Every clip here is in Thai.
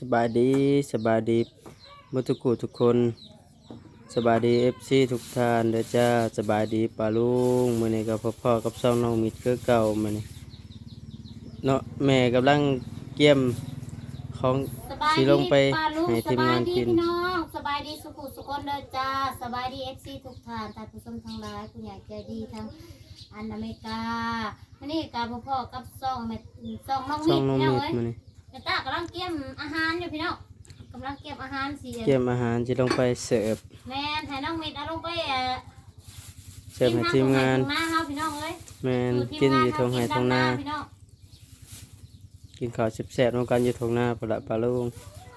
สบายดีสบายดีหมุทุกคู่ทุกคนสบายดีเอฟซีทุกท่านเด้อจ้าสบายดีปาลุงมื้อนี้ก็พ่อๆกับซ่องน้องมิดคือเก่ามื้อนี้เนาะแม่กำลังเกี่ยมของสบายสิดีลงไปป้าลุงให้สทีมายนบางดีกินพี่น้องสบายดีสุขุสุขนเด้อจ้าสบายดีเอฟซีทุกท่านท่านผู้ชมทั้งหลายผู้ใหญ่ใจดีทั้งอันอเมริกาวันนี้กาพ่อๆกับซองแม่ซองน้องซ่มิองดน้องพี่น้องมิดเอ้ยมื้อนี้ เดี๋ยวตากำลังเกี่ยมอาหารอยู่พี่น้องกำลังเกี่ยมอาหารสิเกี่ยมอาหารสิลงไปเสิร์ฟแม่นให้น้องมิดเอาลงไปเอ่อเสิร์ฟให้ทีมงานกิข้วตรงไหนตรงหน้าเฮาพี่น้องเอ้ยแม่นอยู่ทีมกินงาอยู่ทงไห้ทงนาพี่น้องกินข้าวแซ่บๆนํกันอยู่ทงนาพุ่นละปาลุง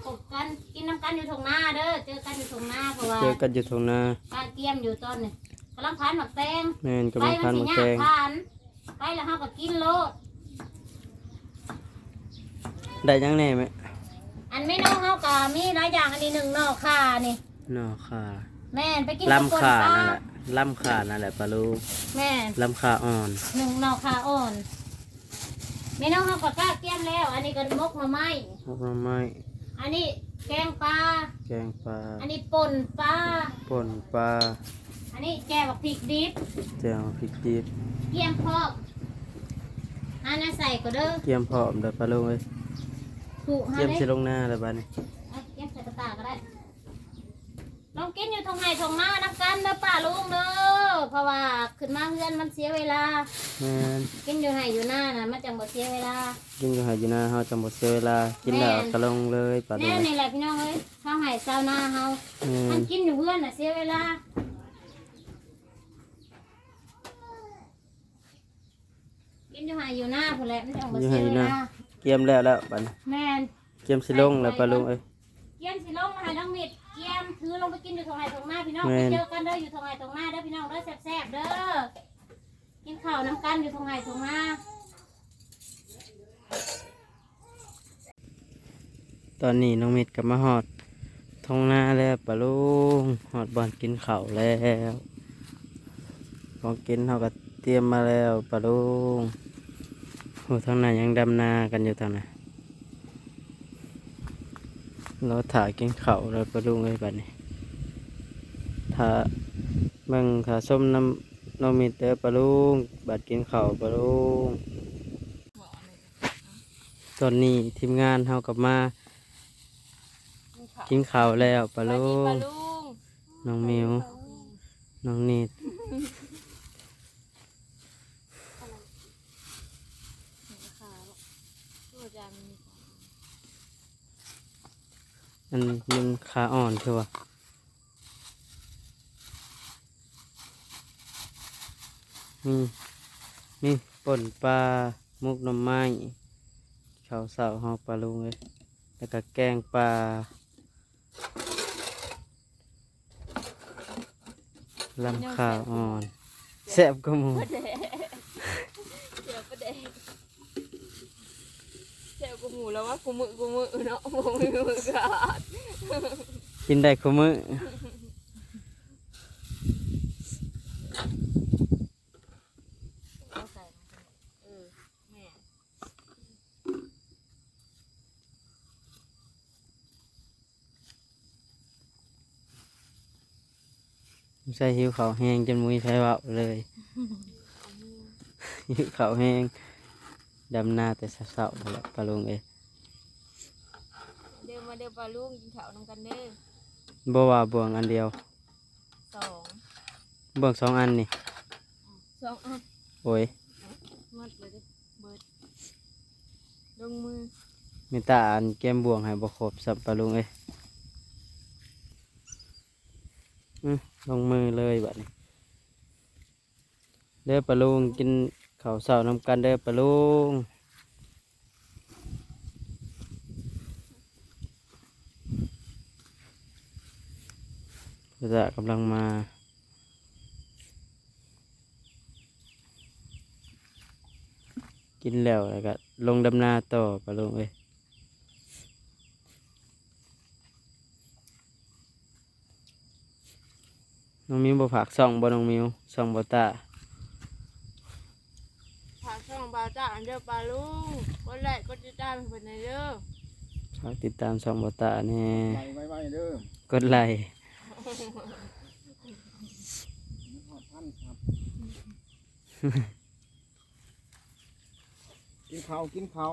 พบกันกินน้ำกันอยู่ทงหน้าเด้อเจอกันอยู่ทงหน้าเพราะว่าเจอกันอยู่ทงนาป้าเกี่ยมอยู่ตอนนี้กำลังพันหมักแตงแม่นไปกำลังมัทานนหสิมูยาแดกงทานไปแล้วเฮาก็กินโลด ได้ยังแน่ไหมอันเมนูเฮาก็มีหลายอย่างอันนี้หนึ่งหน่อข่านี่นอค่ะแม่นไปกินลำกับขาปลนั่นแหละลำขานั่นแหละปลาลูกแม่นลำขาอ่อนหนึ่งหน่อข่าอ่อนเมนูเฮาก็กล้าเกี่ยมแล้ว อันนี้ก็มกหน่อไม้พวกหน่อไม้อันนี้แกงปลาแกงปลาอันนี้ป่นปลาป่นปลาอันนี้แกงบักพริกดิบแจ่วพริกดิบเกี่ยมพอกอันนั้นใส่ก็เด้อเกียมพร้อมเด้อปลาลูกเอ้ย ถูกฮะเกียมเด้สิลงหน้าแล้วบัดนี้เอาเก็บใส่กระตาก็ได้ลองกินอยู่ทงไหนทงหน้านักกันเด้อป้าลุงเด้อเพราะว่าขึ้นมาเพื่อนมันเสียเวลา แม่นกินอยู่ไหนอยู่หน้าน่ะมันจังบ่เสียเวลา กินก็หาอยู่หน้าเฮาจะหมดเสียเวลากินแล้วแม่น ก็ลงเลยปลาลูแน่กนี่แหละพี่น้องเอ้ยข้าวไห่เช้าหน้าเฮาแม่มันนกินอยู่เพื่อนน่ะเสียเวลากินอยู่ไหนอยู่หน้าพุ่นแหละมันจังบ่เสียเวลา เกียมแล้วแล้วบัดนี้แม่นเกียมสิลงแล้วปลาลูกเอ้ย เกียมสิลงมาให้น้องมิดเกียมถือลงไปกินอยู่ทงไหนทงหน้าพี่น้องแม่ไปน เจอกันเด้ออยู่ทงไหนทงหน้าเด้อพี่น้องเด้อแซ่บๆเด้อกินข้าวน้ำกันอยู่ทงไหนทงหน้าตอนนี้น้องเม็ดก็มาฮอดท้องนาแล้วปลาลูกฮอดบ่อนกินข้าวแล้วของกินเฮาก็เตรียมมาแล้วปลาลูก โอ้ทางนั้นยังดำนากันอยู่ทางนั้นเราถ่ายกินข้าวแล้วปลาลูกเอ้ยบัดนี้ถ้าเบิ่งถ้าส้มน้ำน้องมิเด้อปลาลูกบัดกินข้าวปลาลูกตอนนี้ทีมงานเฮากลับมากินข้าวแล้วปลาลูกน้องมิวน้องนิด อันมันขาอ่อนใช่ปะมีมีป่นปลามุกหน้ำไม้ข้าวเสาหอปลาลุงเลยแล้วก็แกงปลาลำขาอ่อนแซ่บก็มู เดี๋ยวประเด็นเดี๋ยวกูหมู แล้วว่ากูมือกูมือเนาะกูมือมือขาดกินได้คุมือเอาใส่เออแม่ใส่หิวข้าวแห้งจนมุ้ยใช้เบาเลยหิวข้าวแห้งดำหน้าแต่เศร้าๆนั่นแหละปลาลุงเอ้ยเดี๋ยว มาเดี๋ยวปลาลูกกินข้าวน้ำกันเด้อบ่ว่าบ่วงอันเดียวสองบ่วงสองอันนี่สองอะโอ้ยหมดเลยเด้อเบิดลงมือมีตาอันแก้มบ่วงให้บ่ครบสับปลาลุงเอ้ยอืมลงมือเลยบัดนี้เด้อปลาลุงกินข้าวเช้านำกันเด้อปลาลุง พระ จะกำลังมา กินแล้วแล้วก็ลงดำนาต่อปะลุงเอ้ยน้องมิวบ่ผักส่องบ่น้องมิวส่องบ่ตาผักช่องบาวจ้าอันเด้อปลาลูกก็แรกก็จะได้เป็นคนในเด้อสฝากติดตามช่องบอตาแน่ไล่ไว้ๆเด้อกดไลค์หอดพันครับ กินข้าวกินข้าว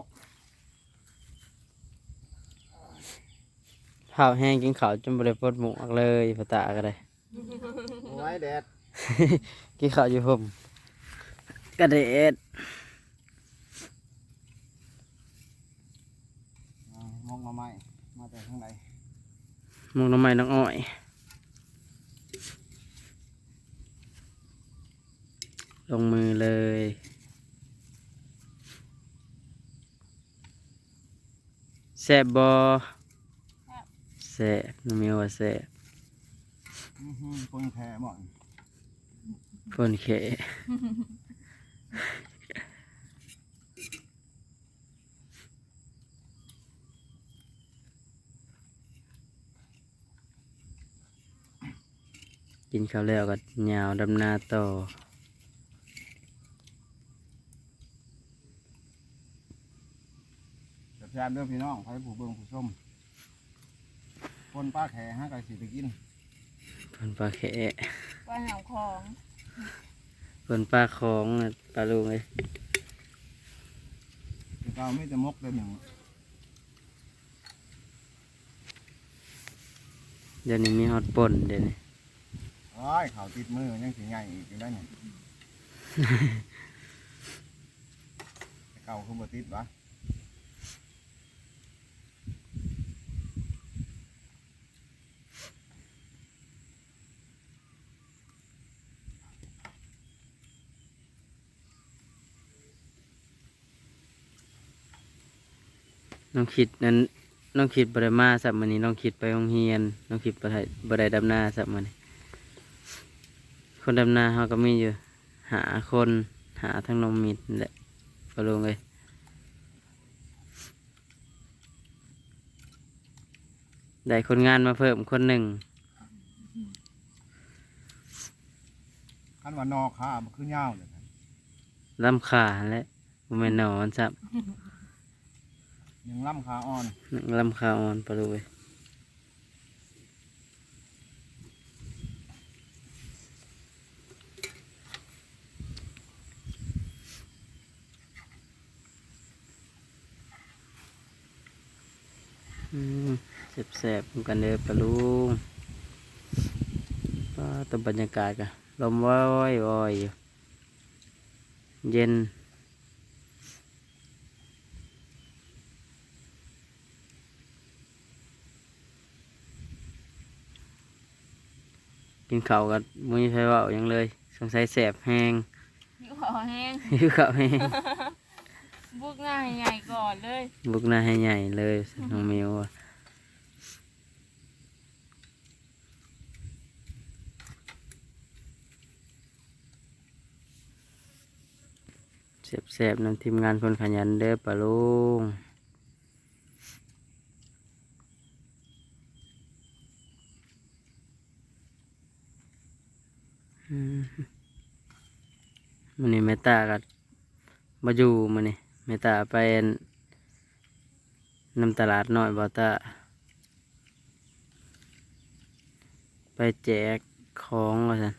ข้าวแห้งกินข้าวจนบริปลดหมวกเลยบอตาก็ได้เอาไว้แดด กินข้าวอยู่ผมกระเด็ดอ่ามองมาใหม่มาแต่ข้างในมุงน้ำไม้น้องอ้อย ลงมือเลย แซ่บบอแซ่บน้องมิวว่าแซ่บอื้อหือคนแพ้หมดฝนเขกินข้าวแล้วก็ยาวดำนาต่อ ซ่บๆเด้อพี่น้องใครผู้เบิ่งผู้ชมคนป้าแขฮะไก่สิไปกินฝนปลาแขปลาหางของฝนปลาของน่ะปลาลุงเลยคือเราไม่แต่มกเดือนหนึ่งเดี๋ยวนี้มีฮอตป่นเดี๋ยวนี้โอ้ยข่าวติดมือยังสิใหญ่อีกอยู่ได้เนี่ย แต่เก่าคือบ่ติดวะ น้องคิดนั้นน้องคิดบริมาสับมันนี้น้องคิดไปโรงเรียนน้องคิดบริบริดำนาสับมันนี้คนดำนาเขาก็มีอยู่ หาคนหาทั้งนมมิดนั่นแหละปลาลุงเลยได้คนงานมาเพิ่มคนหนึ่งคันว่านอขามันคือยาวเลยครับลำขาและบ่แม่นนอนสับ ยังล่ำขาอ่อนลำขาอ่อนปลาลุงเลยอืมแสบๆกันเด้อปลาลุงก็ตัวบรรยากาศกันลมว้อยๆอยู่เย็น กินข้าวกับมุ้ยไฟเบาหยังเลย สงสัยแสบแห้งหิวขอแห้งหิวข้าวแห้งบุกง่ายใหญ่ก่อนเลย บุกหน้าให้ใหญ่เลยน้องมิวอะแสบๆนำทีมงานคนขยันเด้อปะลุงอื มันนี่เมตากัมาอยู่มันนี่เมตาไปอั่นำตลาดน้อยบอตาไปแจกของว่าสัน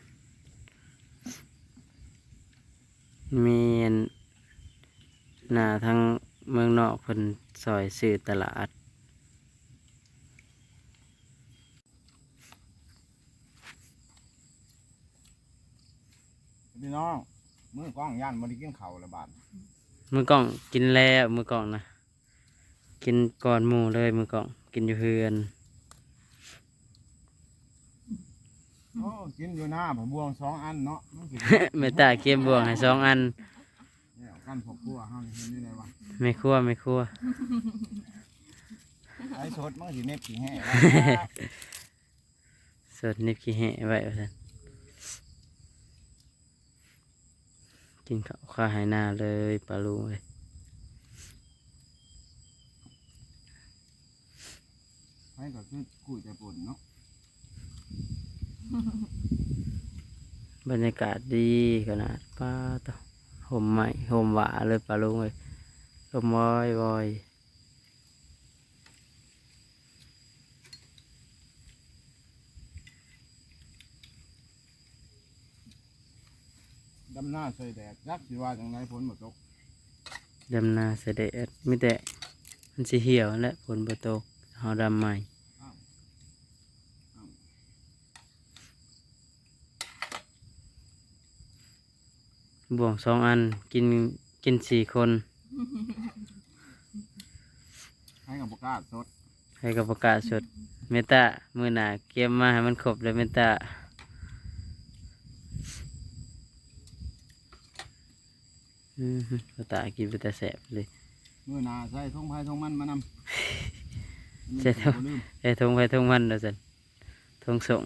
มีอันหน้าทั้งเมืองนอกเพิ่นซอยซื้อตลาด พี่น้องมือกล้องย่านบริกินเข่าวละบาทมือกล่องกินแล้วมือกล่องนะกินก่อนหมูเลยมือกล่อง กินอยู่เฮือน โอ้กินอยู่หน้าผมบวงสองอันเนาะมันสิเมตาเกมบวงให้สองอันเนี่ยกันพกครัวเฮานี่เห็นได้ไงวะไม่ครั่วไม่ครั่วไอ้สดมันก็สิเน็บสิแห้ง สดนิบขี้แห่ไว้ว่าซั่น กินข้าวข้าวหายหน้าเลยปลาลูเลยให้ก็คือกุยแต่ปุ่นเนาะบรรยากาศดีขนาดป้าตอห่มใหม่ห่มหวาเลยปลาลูเลยลมวอยวอยำหน้าใส่แดดยักษ์สิว่าจังไรฝนบ่ตกดำนาเสด็จมีแต่มันสิเหี่ยวและฝนบ่ตกเฮาดำใหม่อ้าวอ้าวบ่วงสองอันกินกินสี่คน ให้กับประกาศสดให้กับประกาศสดเมตตามือหนาเก็บมาให้มันครบเลยเมตตา อืมประตากินไปแต่แสบเลยมื่อหนาใส่ทงไผ่ทงมันมานำใส่ทงบ่ลืมไอ้ทงไปทงมันเด้อสันทงสง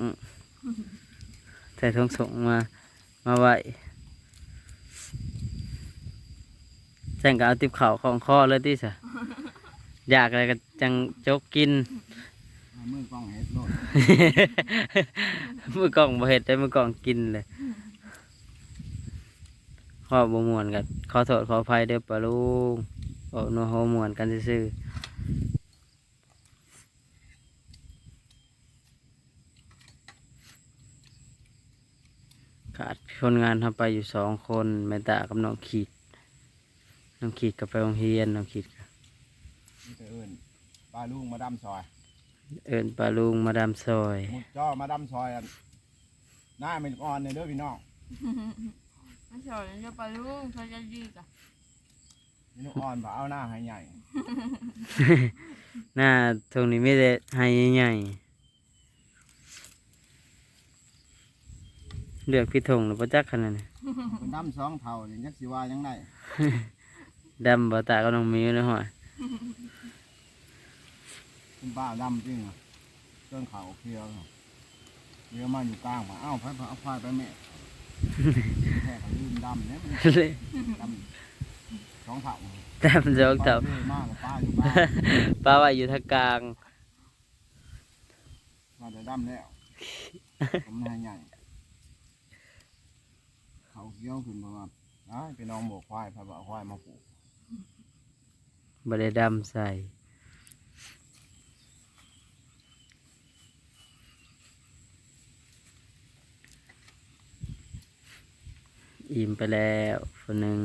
ใส่ทงสงมา มาไว้แจ้งก็เอาติบเข่าวของคอเลยที่สะอยากอะไรก็จังจกกินให้มือกล้องเห็ดโลดมือกล่องบ่เห็ดได้มือกล่องกินเลย ขอบ่มวนกันขอโทษขออภัยเด้อปะลุงบอกนัวโฮมวนกันซื่อๆขาดคนงานทำไปอยู่สองคนแม่ตากับน้องขีดน้องขีดกับไปโรงเรียนน้องขีดก็มีแต่เอิ้นปลาลุงมาดำซอย เอินปลาลุงมาดามซอยมุดจ้อมาดำซอยอันหน้ามันอ่อนเนี่ยเด้อพี่น้อง ไม่สอนจะไปลุงเขาจะดีกะพี่น้องอ่อนผ่าเอาหน้าให้ใหญ่หน้าตรงนี้ไม่ได้ให้ใหญ่ๆเลือกพี่ธงหรือประจักขนาดนี้เป็นดำสองเท่านี่ยักษ์สิว่ายังไงดำบ่ตาก็น้องมิวนะฮะคุณป้าดำจริงอะเครื่องเขาเคลียวเนาะเรียวมาอยู่กลางว่าเอ้าไฟเอาไฟไปแม่แค่เขาลืม ดำเนี่ยมันดำสองเท่าดำสองเท่าป้มากกับป้าอยู่กลางป้าว่าอยู่ทางกลางมาจะดำแล้วผมนายใหญ่เขาเกี้ยวขึ้นมาว่าอ้ายไปน้องบวกควายพาบ่าวควายมาปลูกบ่ได้ดำใส่ อิ่มไปแล้วคนหนึ่ง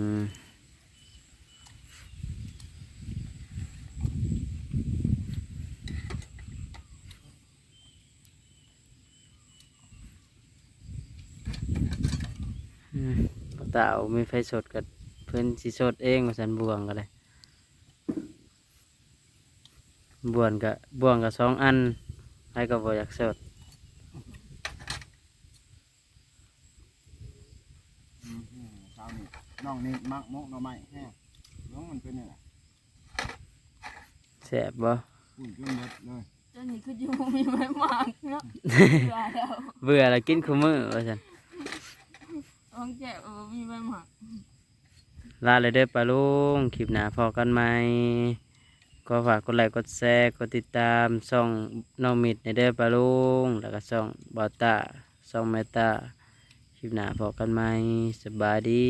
อืมบ่าเอามีไฟสดกับเพิ่อนสิสดเองว่าสันบวงก็เลยบวนกับบวงกับสองอันให้ก็บ่อยากสด อืมอืมเช้า นี้น้องนี่มักมกหน่อไม้แห้งน้องมันเป็นยังไงแสบบ่ปุ่นจนเบิดเลยเจ้านี่คืออยู่มีไม่มากเนาะเบื่อแล้วเบื่อแล้วกินคู่มือว่าซั่นต้องแก่เออมีไม่มากลาเลยเด้อปลาลุงคลิปหน้าพอกันไหมก็ฝากกดไลค์กดแชร์กดติดตามช่องน้องมิดในเด้อปลาลุงแล้วก็ช่องบอต้าช่องเมตา คลิปหน้าพอกันไหมสบายดี